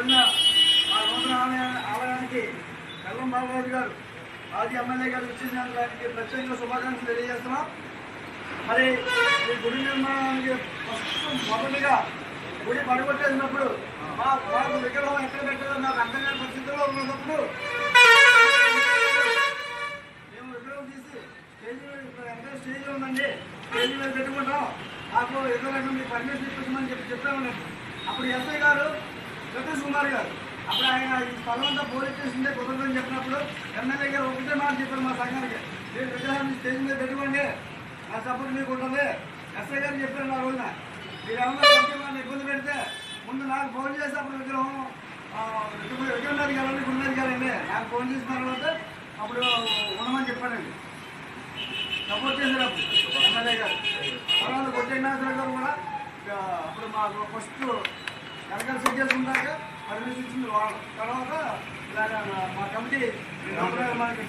రోజున మా నూతన ఆలయ ఆలయానికి కల్లం బాబురాజు గారు మాజీ ఎమ్మెల్యే గారు ఇచ్చేసినందుకు ఆయనకి ప్రత్యేకంగా శుభాకాంక్షలు తెలియజేస్తున్నాం. మరి ఈ గుడి నిర్మాణానికి ఫస్ట్ మొదటిగా గుడి పడగొట్టేసినప్పుడు మా మాకు విగ్రహం ఎక్కడ పెట్టాలో నాకు అర్థం కాని పరిస్థితిలో ఉన్నప్పుడు మేము విగ్రహం తీసి స్టేజ్ మీద స్టేజ్ ఉందండి? స్టేజ్ మీద పెట్టుకుంటాం. నాకు ఎదురు మీకు పర్మిషన్ ఇప్పించమని చెప్పి చెప్పాము అప్పుడు ఎస్ఐ గారు కుమార్ గారు అప్పుడు ఆయన ఈ స్థలం అంతా పోలీస్ స్టేషన్ కుదరదని చెప్పినప్పుడు ఎమ్మెల్యే గారు ఒకటే మాట చెప్పారు మా సంఘానికి. మీరు విగ్రహాన్ని స్టేజ్ మీద పెట్టుకోండి. నా సపోర్ట్ మీకు ఉంటుంది. ఎస్ఐ గారు చెప్పారు నా రోజున. మీరు ఏమన్నా వాళ్ళని ఇబ్బంది పెడితే ముందు నాకు ఫోన్ చేసి అప్పుడు విగ్రహం ఆ, విగ్రహం విగ్రహం మీద వెళ్ళండి నాకు ఫోన్ చేసిన తర్వాత అప్పుడు ఉండమని చెప్పానండి సపోర్ట్ చేశారు అప్పుడు ఎమ్మెల్యే గారు. తర్వాత కొట్టేనాథరావు గారు కూడా అప్పుడు మాకు ఫస్ట్ వెనకాల సెట్ చేసుకుంటాక పర్మిషన్ ఇచ్చింది తర్వాత ఇలాగ మా కమిటీ మనకి